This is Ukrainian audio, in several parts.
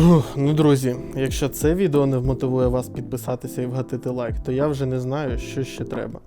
Фух, ну друзі, якщо це відео не вмотивує вас підписатися і вгатити лайк, то я вже не знаю, що ще треба.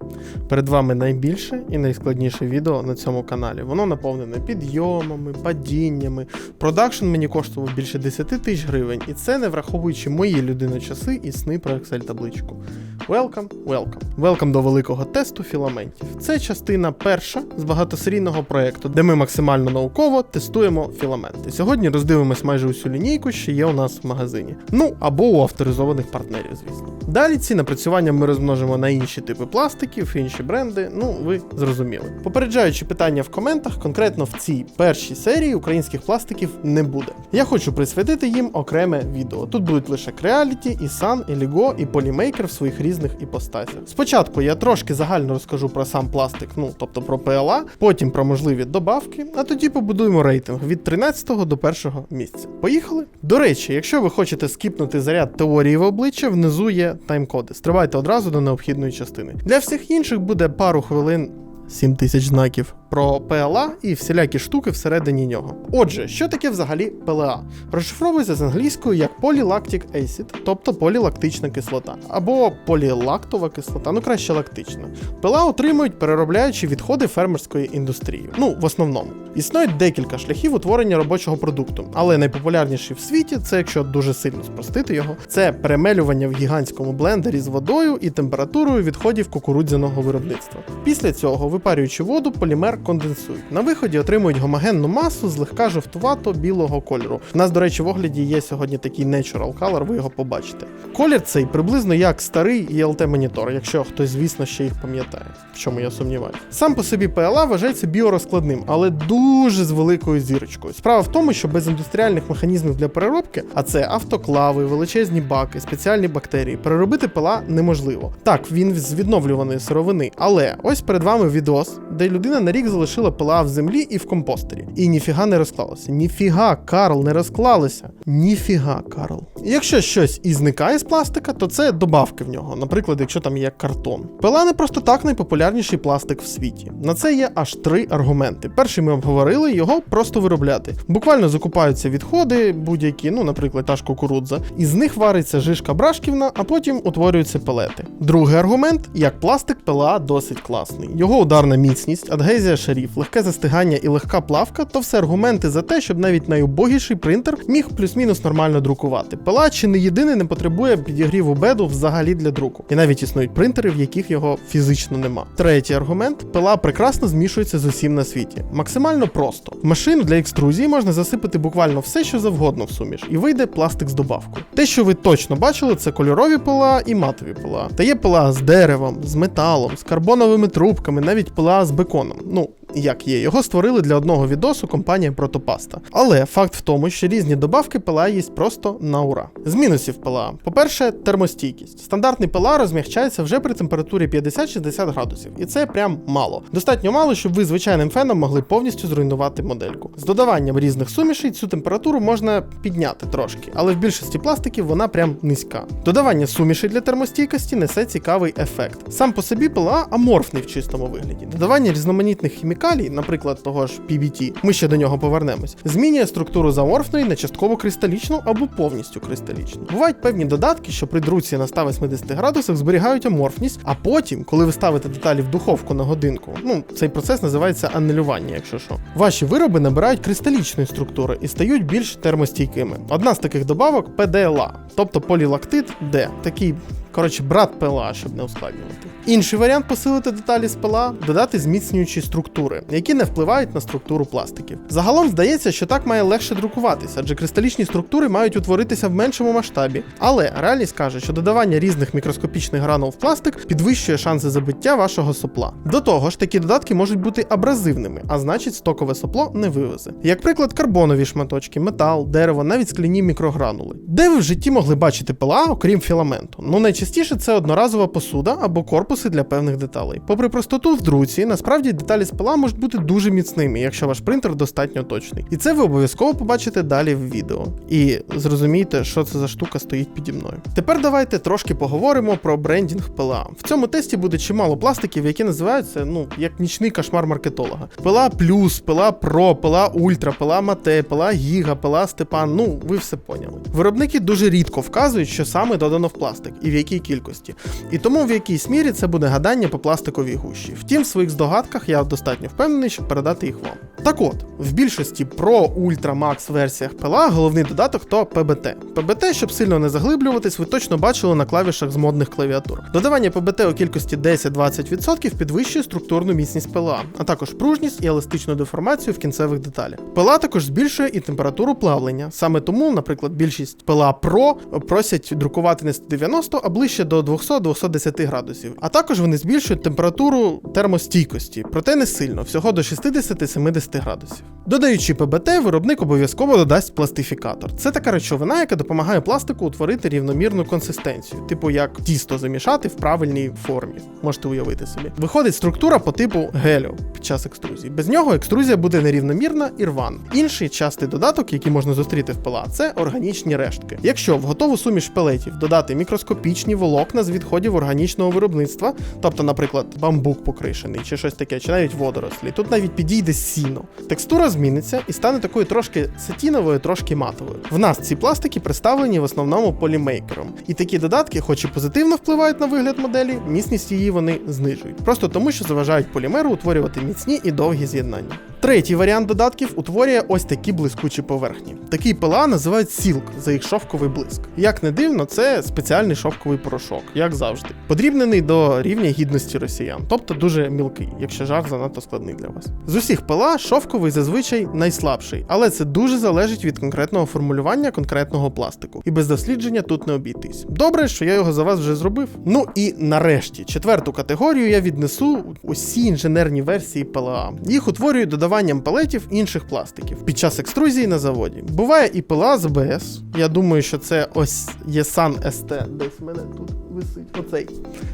Перед вами найбільше і найскладніше відео на цьому каналі. Воно наповнене підйомами, падіннями. Продакшн мені коштував більше 10 тисяч гривень, і це не враховуючи мої людиночаси і сни про Excel табличку. Welcome, welcome. Welcome до великого тесту філаментів. Це частина перша з багатосерійного проєкту, де ми максимально науково тестуємо філаменти. Сьогодні роздивимось майже усю лінійку, що є у нас в магазині. Ну або у авторизованих партнерів, звісно. Далі ці напрацювання ми розмножимо на інші типи пластиків, інші бренди. Ну, ви зрозуміли. Попереджаючи питання в коментах, конкретно в цій першій серії українських пластиків не буде. Я хочу присвятити їм окреме відео. Тут будуть лише Creality, і Sun, і Lego, і Polymaker в своїх різних іпостасях. Спочатку я трошки загально розкажу про сам пластик, ну тобто про ПЛА, потім про можливі добавки, а тоді побудуємо рейтинг від 13 до першого місця. Поїхали? До речі, якщо ви хочете скіпнути заряд теорії в обличчя, внизу є тайм-коди. Стрибайте одразу до необхідної частини. Для всіх інших буде пару хвилин. 7 тисяч знаків про PLA і всілякі штуки всередині нього. Отже, що таке взагалі PLA? Розшифровується з англійською як Polylactic Acid, тобто полілактична кислота, або полілактова кислота, ну краще лактична. PLA отримують, переробляючи відходи фермерської індустрії. Ну, в основному. Існує декілька шляхів утворення робочого продукту, але найпопулярніший в світі, це якщо дуже сильно спростити його, це перемелювання в гігантському блендері з водою і температурою відходів кукурудзяного виробництва. Після цього, випарюючи воду, полімер конденсують. На виході отримують гомогенну масу злегка жовтувато білого кольору. У нас, до речі, в огляді є сьогодні такий natural color, ви його побачите. Колір цей приблизно як старий ELT монітор, якщо хтось, звісно, ще їх пам'ятає, в чому я сумніваюся. Сам по собі PLA вважається біорозкладним, але дуже з великою зірочкою. Справа в тому, що без індустріальних механізмів для переробки, а це автоклави, величезні баки, спеціальні бактерії, переробити PLA неможливо. Так, він з відновлюваної сировини, але ось перед вами відос, де людина на рік залишила PLA в землі і в компостері. І ніфіга не розклалося. Ніфіга, Карл, не розклалися. Ніфіга, Карл. Якщо щось і зникає з пластика, то це добавки в нього, наприклад, якщо там є картон. PLA не просто так найпопулярніший пластик в світі. На це є аж три аргументи. Перший ми обговорили його просто виробляти. Буквально закупаються відходи, будь-які, ну, наприклад, та ж кукурудза, і з них вариться жишка брашківна, а потім утворюються пелети. Другий аргумент, як пластик PLA досить класний. Його ударна міцність, адгезія шарів, легке застигання і легка плавка то все аргументи за те, щоб навіть найубогіший принтер міг плюс-мінус нормально друкувати. PLA чи не єдиний не потребує підігріву беду взагалі для друку. І навіть існують принтери, в яких його фізично нема. Третій аргумент: PLA прекрасно змішується з усім на світі. Максимально просто. В машину для екструзії можна засипати буквально все, що завгодно в суміш, і вийде пластик з добавкою. Те, що ви точно бачили, це кольорові PLA і матові PLA. Та є PLA з деревом, з металом, з карбоновими трубками, навіть PLA з беконом. Ну, の як є, його створили для одного відосу компанія Протопаста. Але факт в тому, що різні добавки PLA є просто на ура. З мінусів PLA. По-перше, термостійкість. Стандартний PLA розмягчається вже при температурі 50-60 градусів, і це прям мало. Достатньо мало, щоб ви звичайним феном могли повністю зруйнувати модельку. З додаванням різних сумішей цю температуру можна підняти трошки, але в більшості пластиків вона прям низька. Додавання сумішей для термостійкості несе цікавий ефект. Сам по собі PLA аморфний в чистому вигляді. Додавання різноманітних хімікалій, наприклад, того ж PBT, ми ще до нього повернемось, змінює структуру з аморфної на частково кристалічну або повністю кристалічну. Бувають певні додатки, що при друці на 180 градусах зберігають аморфність, а потім, коли ви ставите деталі в духовку на годинку, ну цей процес називається анелювання, якщо що. Ваші вироби набирають кристалічної структури і стають більш термостійкими. Одна з таких добавок PDLA, тобто полілактид D, такий Коротше, брат ПЛА, щоб не ускладнювати. Інший варіант посилити деталі з ПЛА додати зміцнюючі структури, які не впливають на структуру пластиків. Загалом здається, що так має легше друкуватися, адже кристалічні структури мають утворитися в меншому масштабі. Але реальність каже, що додавання різних мікроскопічних гранул в пластик підвищує шанси забиття вашого сопла. До того ж, такі додатки можуть бути абразивними, а значить, стокове сопло не вивезе. Як приклад, карбонові шматочки, метал, дерево, навіть скляні мікрогранули. Де ви в житті могли бачити ПЛА, окрім філаменту? Ну найчастіше це одноразова посуда або корпуси для певних деталей. Попри простоту в друці, насправді деталі з ПЛА можуть бути дуже міцними, якщо ваш принтер достатньо точний. І це ви обов'язково побачите далі в відео. І зрозумієте, що це за штука стоїть піді мною. Тепер давайте трошки поговоримо про брендінг ПЛА. В цьому тесті буде чимало пластиків, які називаються ну як нічний кошмар маркетолога. ПЛА плюс, ПЛА Про, ПЛА Ультра, ПЛА Мате, ПЛА Гіга, ПЛА Степан. Ну ви все поняли. Виробники дуже рідко вказують, що саме додано в пластик і в якій кількості. І тому в якійсь мірі це буде гадання по пластиковій гущі. Втім, в своїх здогадках я достатньо впевнений, щоб передати їх вам. Так от, в більшості Pro, Ultra, Max версіях ПЛА головний додаток то ПБТ. ПБТ, щоб сильно не заглиблюватись, ви точно бачили на клавішах з модних клавіатур. Додавання ПБТ у кількості 10-20% підвищує структурну міцність ПЛА, а також пружність і еластичну деформацію в кінцевих деталях. ПЛА також збільшує і температуру плавлення. Саме тому, наприклад, більшість ПЛА Pro просять друкувати не 190, а ближче до 200-210 градусів. А також вони збільшують температуру термостійкості, проте не сильно, всього до 60-70 градусів. Додаючи ПБТ, виробник обов'язково додасть пластифікатор. Це така речовина, яка допомагає пластику утворити рівномірну консистенцію, типу як тісто замішати в правильній формі. Можете уявити собі. Виходить структура по типу гелю під час екструзії. Без нього екструзія буде нерівномірна і рвана. Інший частий додаток, який можна зустріти в ПЛА, це органічні рештки. Якщо в готову суміш пелетів додати мікроскопічні волокна з відходів органічного виробництва, тобто, наприклад, бамбук покришений чи щось таке, чи навіть водорослі, тут навіть підійде сіно. Текстура зміниться і стане такою трошки сатіновою, трошки матовою. В нас ці пластики представлені в основному полімейкером. І такі додатки, хоч і позитивно впливають на вигляд моделі, міцність її вони знижують. Просто тому, що заважають полімеру утворювати міцні і довгі з'єднання. Третій варіант додатків утворює ось такі блискучі поверхні. Такий ПЛА називають сілк за їх шовковий блиск. Як не дивно, це спеціальний шовковий порошок, як завжди, подрібнений до рівня гідності росіян, тобто дуже мілкий, якщо жар занадто складний для вас. З усіх ПЛА шовковий зазвичай найслабший, але це дуже залежить від конкретного формулювання конкретного пластику. І без дослідження тут не обійтись. Добре, що я його за вас вже зробив. Ну і нарешті, четверту категорію я віднесу усі інженерні версії ПЛА. Їх утворюють додаванням палетів інших пластиків під час екструзії на заводі. Буває і ПЛА з АБС. Я думаю, що це ось Єсан СТ, десь в мене тут висить. Оцей.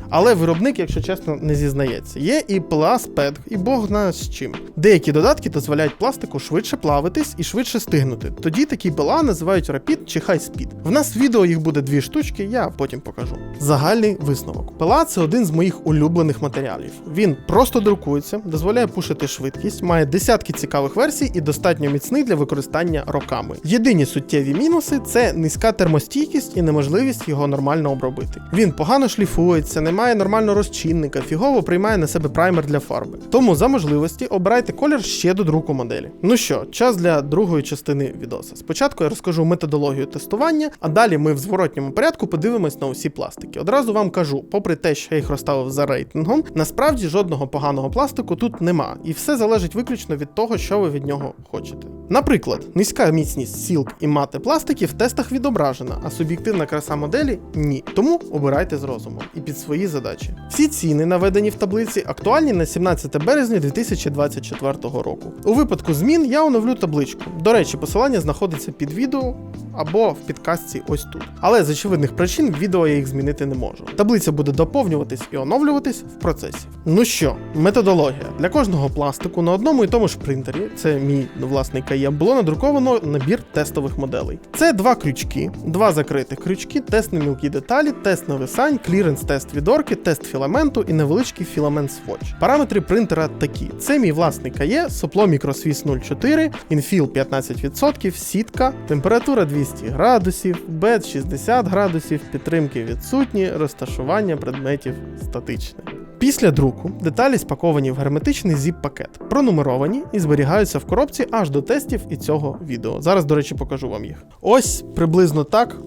Але виробник, якщо чесно, не зізнається. Є і ПЛА з ПЕД, і Бог зна з чим. Деякі додатки дозволяють пластику швидше плавитись і швидше стигнути. Тоді такі ПЛА називають Rapid чи High Speed. В нас в відео їх буде дві штучки, я потім покажу. Загальний висновок. ПЛА це один з моїх улюблених матеріалів. Він просто друкується, дозволяє пушити швидкість, має десятки цікавих версій і достатньо міцний для використання роками. Єдині суттєві мінуси це низька термостійкість і неможливість його нормально обробити. Він погано шліфується, не має нормального розчинника, фігово приймає на себе праймер для фарби. Тому за можливості обирайте колір ще до друку моделі. Ну що, час для другої частини відоса. Спочатку я розкажу методологію тестування, а далі ми в зворотньому порядку подивимось на усі пластики. Одразу вам кажу, попри те, що я їх розставив за рейтингом, насправді жодного поганого пластику тут нема, і все залежить виключно від того, що ви від нього хочете. Наприклад, низька міцність сілк і мати пластики в тестах відображена, а суб'єктивна краса моделі ні. Тому обирайте з розумом і під свої задачі. Всі ціни, наведені в таблиці, актуальні на 17 березня 2024 року. У випадку змін я оновлю табличку. До речі, посилання знаходиться під відео або в підкастці ось тут. Але з очевидних причин відео я їх змінити не можу. Таблиця буде доповнюватись і оновлюватись в процесі. Ну що, методологія для кожного пластику на одному і тому ж принтері, це мій власний КАЄ, було надруковано набір тестових моделей. Це два крючки, два закритих крючки, тест на мілкі деталі, тест нависань, кліренс тест відорки, тест філаменту і невеличкий філамент сводч. Параметри принтера такі: це мій власний КАЄ, сопло мікросвіс 04, інфіл 15%, сітка, температура 200 градусів, бед 60 градусів, підтримки відсутні, розташування предметів статичне. Після друку деталі спаковані в герметичний зіп-пакет, пронумеровані і зберігаються в коробці аж до тестів і цього відео. Зараз, до речі, покажу вам їх. Ось приблизно так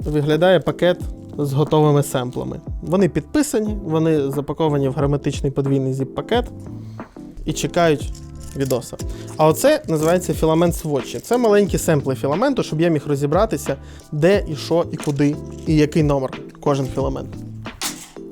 виглядає пакет з готовими семплами. Вони підписані, вони запаковані в герметичний подвійний зіп-пакет і чекають відоса. А оце називається філамент сводчі. Це маленькі семпли філаменту, щоб я міг розібратися, де і що, і куди, і який номер кожен філамент.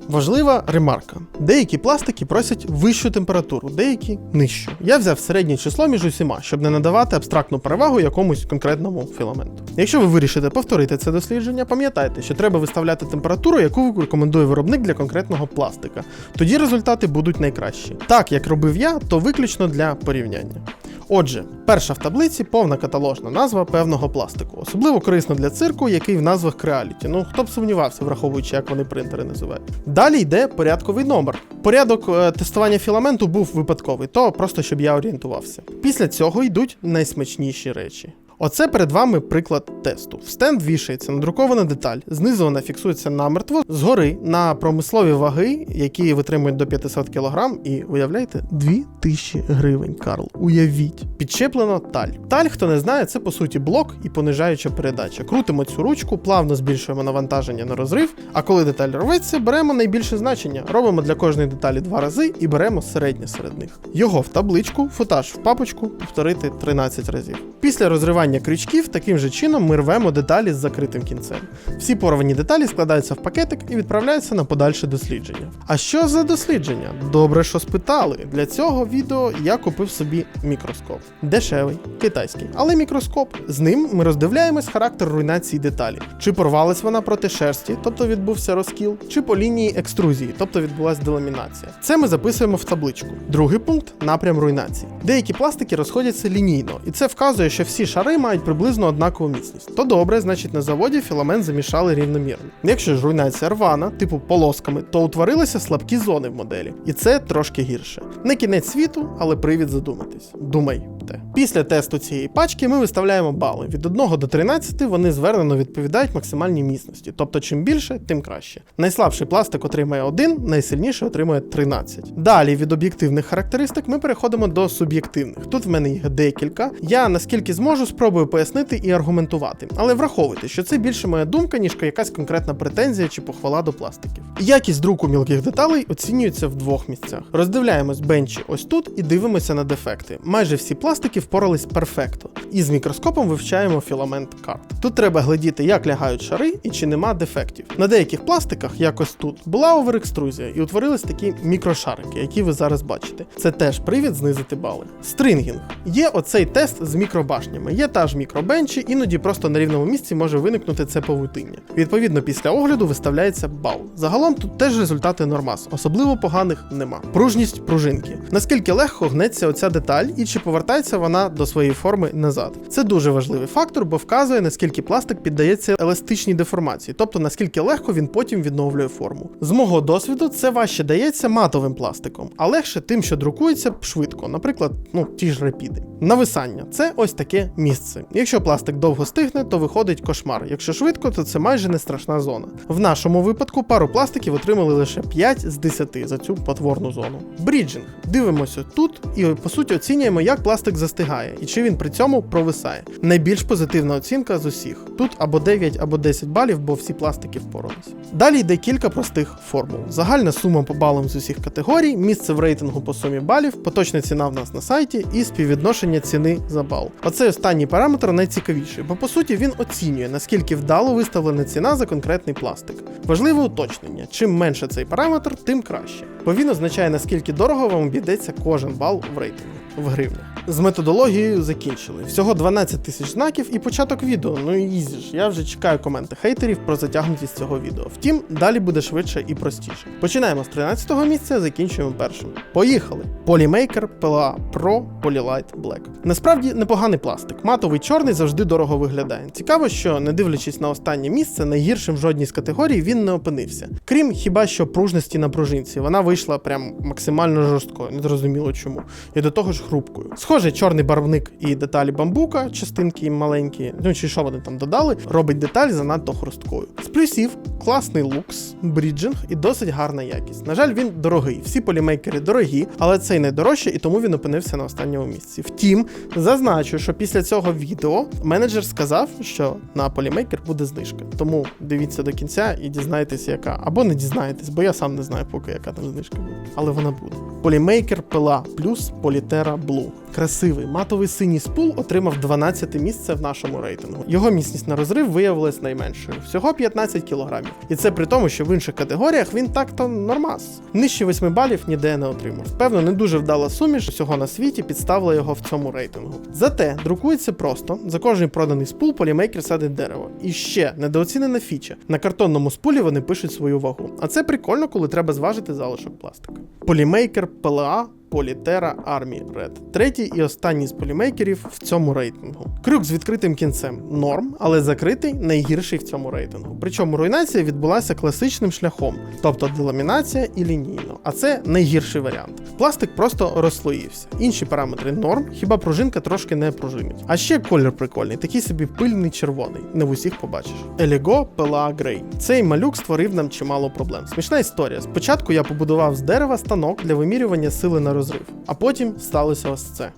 Важлива ремарка: деякі пластики просять вищу температуру, деякі нижчу. Я взяв середнє число між усіма, щоб не надавати абстрактну перевагу якомусь конкретному філаменту. Якщо ви вирішите повторити це дослідження, пам'ятайте, що треба виставляти температуру, яку рекомендує виробник для конкретного пластика. Тоді результати будуть найкращі. Так як робив я, то виключно для порівняння. Отже, перша в таблиці повна каталожна назва певного пластику, особливо корисно для цирку, який в назвах креаліті. Ну хто б сумнівався, враховуючи, як вони принтери називають. Далі йде порядковий номер. Порядок е, тестування філаменту був випадковий, то просто щоб я орієнтувався. Після цього йдуть найсмачніші речі. Оце перед вами приклад тесту. В стенд вішається надрукована деталь, знизу вона фіксується намертво, згори на промислові ваги, які витримують до 500 кг, і уявляєте, 2000 гривень, Карл. Уявіть. Підчеплено таль. Таль, хто не знає, це по суті блок і понижаюча передача. Крутимо цю ручку, плавно збільшуємо навантаження на розрив. А коли деталь рветься, беремо найбільше значення. Робимо для кожної деталі два рази і беремо середнє серед них. Його в табличку, футаж в папочку, повторити 13 разів. Після розривання крючків таким же чином ми рвемо деталі з закритим кінцем. Всі порвані деталі складаються в пакетик і відправляються на подальше дослідження. А що за дослідження? Добре, що спитали. Для цього відео я купив собі мікроскоп. Дешевий, китайський, але мікроскоп. З ним ми роздивляємось характер руйнації деталі. Чи порвалась вона проти шерсті, тобто відбувся розкіл, чи по лінії екструзії, тобто відбулася деламінація. Це ми записуємо в табличку. Другий пункт напрям руйнації. Деякі пластики розходяться лінійно, і це вказує, що всі шари мають приблизно однакову міцність. То добре, значить на заводі філамент замішали рівномірно. Якщо ж руйнація рвана, типу полосками, то утворилися слабкі зони в моделі, і це трошки гірше. Не кінець світу, але привід задуматись. Думайте. Після тесту цієї пачки ми виставляємо бали. Від 1 до 13 вони звернено відповідають максимальній міцності. Тобто, чим більше, тим краще. Найслабший пластик отримає 1, найсильніший отримує 13. Далі від об'єктивних характеристик ми переходимо до суб'єктивних. Тут в мене їх декілька. Я наскільки зможу, спробую пояснити і аргументувати. Але враховуйте, що це більше моя думка, ніж якась конкретна претензія чи похвала до пластиків. Якість друку мілких деталей оцінюється в двох місцях. Роздивляємось бенчі ось тут і дивимося на дефекти. Майже всі пластики впорались перфекто. І з мікроскопом вивчаємо філамент карт. Тут треба глядіти, як лягають шари і чи нема дефектів. На деяких пластиках, якось тут, була оверекструзія і утворились такі мікрошарики, які ви зараз бачите. Це теж привід знизити бали. Стрінгінг. Є оцей тест з мікробашнями. Є та ж мікробенчі, іноді просто на рівному місці може виникнути це павутиння. Відповідно, після огляду виставляється бал. Загалом тут теж результати нормас, особливо поганих нема. Пружність пружинки. Наскільки легко гнеться оця деталь і чи повертається вона до своєї форми назад. Це дуже важливий фактор, бо вказує, наскільки пластик піддається еластичній деформації, тобто наскільки легко він потім відновлює форму. З мого досвіду, це важче дається матовим пластиком, а легше тим, що друкується швидко, наприклад, ну ті ж репіди. Нависання це ось таке місце. Якщо пластик довго стигне, то виходить кошмар. Якщо швидко, то це майже не страшна зона. В нашому випадку пару пластиків отримали лише 5 з 10 за цю потворну зону. Бріджинг. Дивимося тут і по суті оцінюємо, як пластик застигає і чи він при цьому провисає. Найбільш позитивна оцінка з усіх. Тут або 9, або 10 балів, бо всі пластики впорались. Далі йде кілька простих формул. Загальна сума по балам з усіх категорій, місце в рейтингу по сумі балів, поточна ціна в нас на сайті і співвідношення ціни за бал. Оцей останній параметр найцікавіший, бо по суті він оцінює, наскільки вдало виставлена ціна за конкретний пластик. Важливе уточнення: чим менше цей параметр, тим краще. Бо він означає, наскільки дорого вам обійдеться кожен бал в рейтингу в гривнях. З методологією закінчили. Всього 12 тисяч знаків і початок відео. Ну ізі ж. Я вже чекаю коменти хейтерів про затягнутість цього відео. Втім, далі буде швидше і простіше. Починаємо з 13-го місця, закінчуємо першим. Поїхали! Polymaker PLA Pro Polylight Black. Насправді непоганий пластик. Матовий чорний завжди дорого виглядає. Цікаво, що, не дивлячись на останнє місце, найгіршим в жодній з категорій він не опинився. Крім хіба що пружності на пружинці, вона вийшла прям максимально жорсткою, не зрозуміло чому. І до того ж хрупкою. Схоже, чорний барвник і деталі бамбука, частинки маленькі, ну чи що вони там додали, робить деталь занадто хрусткою. З плюсів класний лукс, бріджинг і досить гарна якість. На жаль, він дорогий. Всі полімейкери дорогі, але цей найдорожчий, і тому він опинився на останньому місці. Втім, зазначу, що після цього відео менеджер сказав, що на полімейкер буде знижка. Тому дивіться до кінця і дізнайтеся, яка. Або не дізнаєтесь, бо я сам не знаю, поки яка там знижка буде. Але вона буде. Полімейкер пила плюс Політера Blue. Красивий матовий синій спул отримав 12 місце в нашому рейтингу. Його міцність на розрив виявилась найменшою всього 15 кг. І це при тому, що в інших категоріях він так-то нормас. Нижче 8 балів ніде не отримав. Певно, не дуже вдала суміш всього на світі підставила його в цьому рейтингу. Зате друкується просто за кожний проданий спул полімейкер садить дерево. І ще недооцінена фіча. На картонному спулі вони пишуть свою вагу. А це прикольно, коли треба зважити залишок пластика. Полімейкер ПЛА Політера Армі Ред. Третій і останній з полімейкерів в цьому рейтингу. Крюк з відкритим кінцем норм, але закритий найгірший в цьому рейтингу. Причому руйнація відбулася класичним шляхом, тобто деламінація і лінійно. А це найгірший варіант. Пластик просто розслоївся. Інші параметри норм, хіба пружинка трошки не пружинить. А ще колір прикольний, такий собі пильний червоний. Не в усіх побачиш. Еліго Пела Грей. Цей малюк створив нам чимало проблем. Смішна історія. Спочатку я побудував з дерева станок для вимірювання сили на розрив, а потім сталося ось це.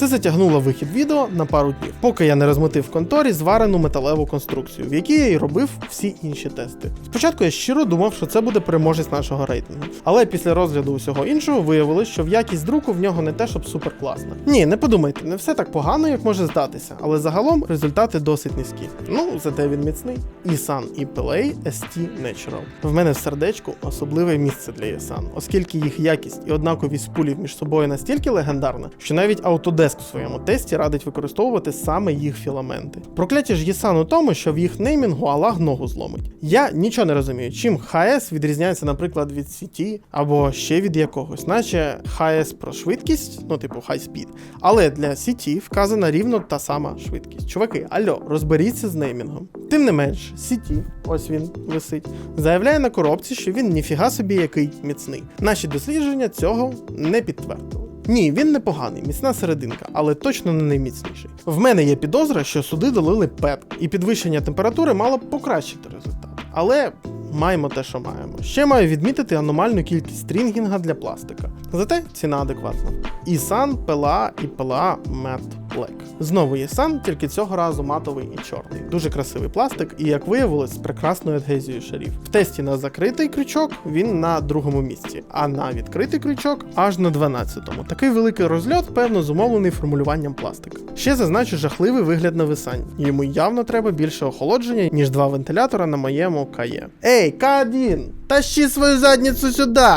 Це затягнуло вихід відео на пару днів, поки я не розмитив в конторі зварену металеву конструкцію, в якій я і робив всі інші тести. Спочатку я щиро думав, що це буде переможець нашого рейтингу, але після розгляду усього іншого виявилось, що в якість друку в нього не те, щоб супер класна. Ні, не подумайте, не все так погано, як може здатися, але загалом результати досить низькі. Ну, зате він міцний. Ісан і Play ST Natural. В мене в сердечку особливе місце для Ісан, оскільки їх якість і однаковість пулів між собою настільки легендарна, що навіть Autodesk в своєму тесті радить використовувати саме їх філаменти. Прокляття ж Єсан у тому, що в їх неймінгу Аллах ногу зломить. Я нічого не розумію, чим HS відрізняється, наприклад, від CT або ще від якогось, наче HS про швидкість, ну типу high speed, але для CT вказана рівно та сама швидкість. Чуваки, альо, розберіться з неймінгом. Тим не менш, CT, ось він висить, заявляє на коробці, що він ніфіга собі який міцний. Наші дослідження цього не підтвердили. Ні, він непоганий, міцна серединка, але точно не найміцніший. В мене є підозра, що суди долили пеп, і підвищення температури мало б покращити результат. Але маємо те, що маємо. Ще маю відмітити аномальну кількість стрінгінга для пластика. Зате ціна адекватна. Ісан, пила і пила Matte Black. Знову Ісан, тільки цього разу матовий і чорний. Дуже красивий пластик, і як виявилось, з прекрасною адгезією шарів. В тесті на закритий крючок він на другому місці, а на відкритий крючок аж на 12-му. Такий великий розльот, певно, зумовлений формулюванням пластика. Ще зазначу жахливий вигляд нависань. Йому явно треба більше охолодження, ніж два вентилятора на моєму КАЄ. Ей, К1, тащи свою задницю сюди!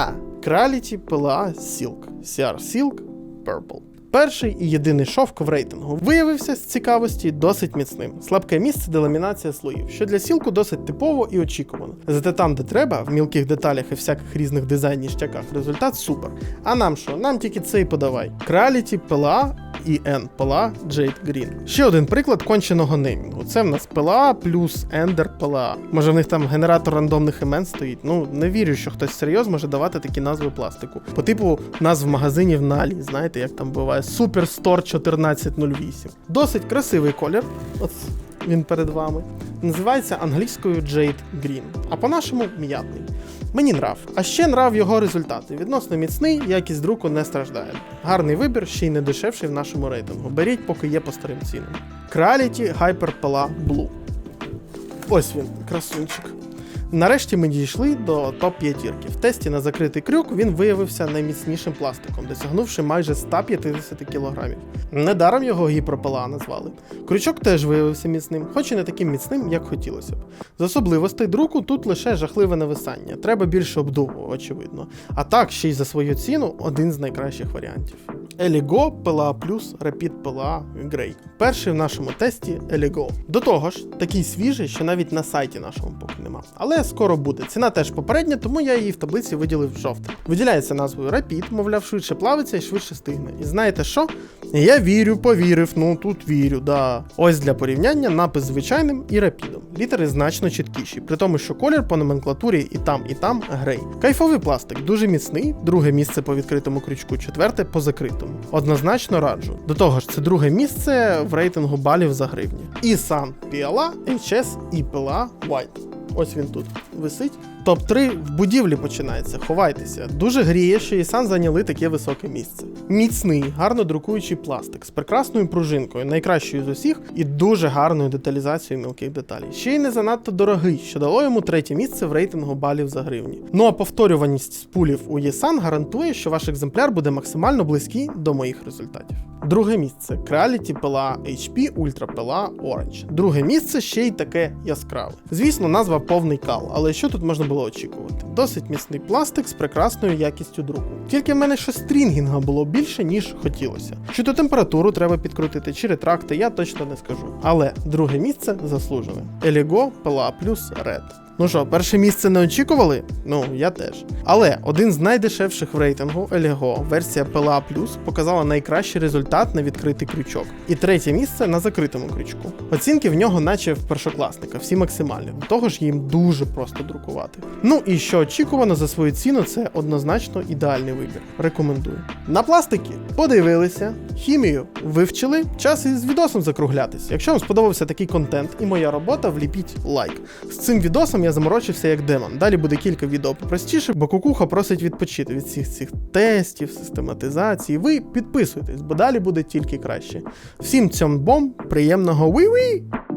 Краліті пила Silk. CR Silk Purple. Перший і єдиний шовк в рейтингу виявився з цікавості досить міцним. Слабке місце деламінація слоїв, що для сілку досить типово і очікувано. Зате там, де треба, в мілких деталях і всяких різних дизайн-ніштяках, результат супер. А нам що? Нам тільки це і подавай. Краліті пила і N пила Jade Green. Ще один приклад конченого неймінгу. Це в нас пила плюс Ender пила. Може в них там генератор рандомних імен стоїть. Ну не вірю, що хтось серйозно може давати такі назви пластику. По типу назв магазинів на Алі, знаєте, як там буває Superstore 1408. Досить красивий колір. От він перед вами. Називається англійською Jade Green, а по-нашому м'ятний. Мені нрав. А ще нрав його результати. Відносно міцний, якість друку не страждає. Гарний вибір, ще й не дешевший в нашому рейтингу. Беріть, поки є по старим цінам. Creality Hyper Pala Blue. Ось він, красунчик. Нарешті ми дійшли до топ п'ятірки. В тесті на закритий крюк він виявився найміцнішим пластиком, досягнувши майже 150 кг. Недаром його гіпропела назвали. Крючок теж виявився міцним, хоч і не таким міцним, як хотілося б. З особливостей друку тут лише жахливе нависання. Треба більше обдуву, очевидно. А так, ще й за свою ціну один з найкращих варіантів. Еліго Пела плюс Rapid Пела Grey. Перший в нашому тесті Еліго. До того ж, такий свіжий, що навіть на сайті нашому поки нема. Але скоро буде. Ціна теж попередня, тому я її в таблиці виділив жовтим. Виділяється назвою Rapid, мовляв, швидше плавиться і швидше стигне. І знаєте що? Я вірю, повірив, ну тут вірю, да. Ось для порівняння напис звичайним і рапідом. Літери значно чіткіші, при тому, що колір по номенклатурі і там, і там грей. Кайфовий пластик, дуже міцний, друге місце по відкритому крючку, четверте по закритому. Однозначно раджу. До того ж, це друге місце в рейтингу балів за гривні. І сам Піала, HS і Пила White. Ось він тут висить. Топ-3 в будівлі починається, ховайтеся. Дуже гріє, що Ісан зайняли таке високе місце. Міцний, гарно друкуючий пластик з прекрасною пружинкою, найкращою з усіх, і дуже гарною деталізацією мілких деталей. Ще й не занадто дорогий, що дало йому третє місце в рейтингу балів за гривні. Ну а повторюваність спулів у Єсан гарантує, що ваш екземпляр буде максимально близький до моїх результатів. Друге місце Creality PLA HP Ultra PLA Orange. Друге місце ще й таке яскраве. Звісно, назва повний кал, але що тут можна було очікувати? Досить міцний пластик з прекрасною якістю друку. Тільки в мене ще стрінгінга було більше, ніж хотілося. Чи то температуру треба підкрутити, чи ретракти, я точно не скажу. Але друге місце заслужене. Еліго Пела плюс Red. Ну що, перше місце не очікували? Ну, я теж. Але один з найдешевших в рейтингу Eligo, версія PLA Plus, показала найкращий результат на відкритий крючок. І третє місце на закритому крючку. Оцінки в нього, наче в першокласника, всі максимальні. До того ж, їм дуже просто друкувати. Ну і що очікувано за свою ціну, це однозначно ідеальний вибір. Рекомендую. На пластики подивилися, хімію вивчили. Час із відосом закруглятись. Якщо вам сподобався такий контент і моя робота, вліпіть лайк. З цим відосом я заморочився як демон. Далі буде кілька відео попростіше, бо кукуха просить відпочити від всіх цих тестів, систематизації. Ви підписуйтесь, бо далі буде тільки краще. Всім цьом бом, приємного ві-ві!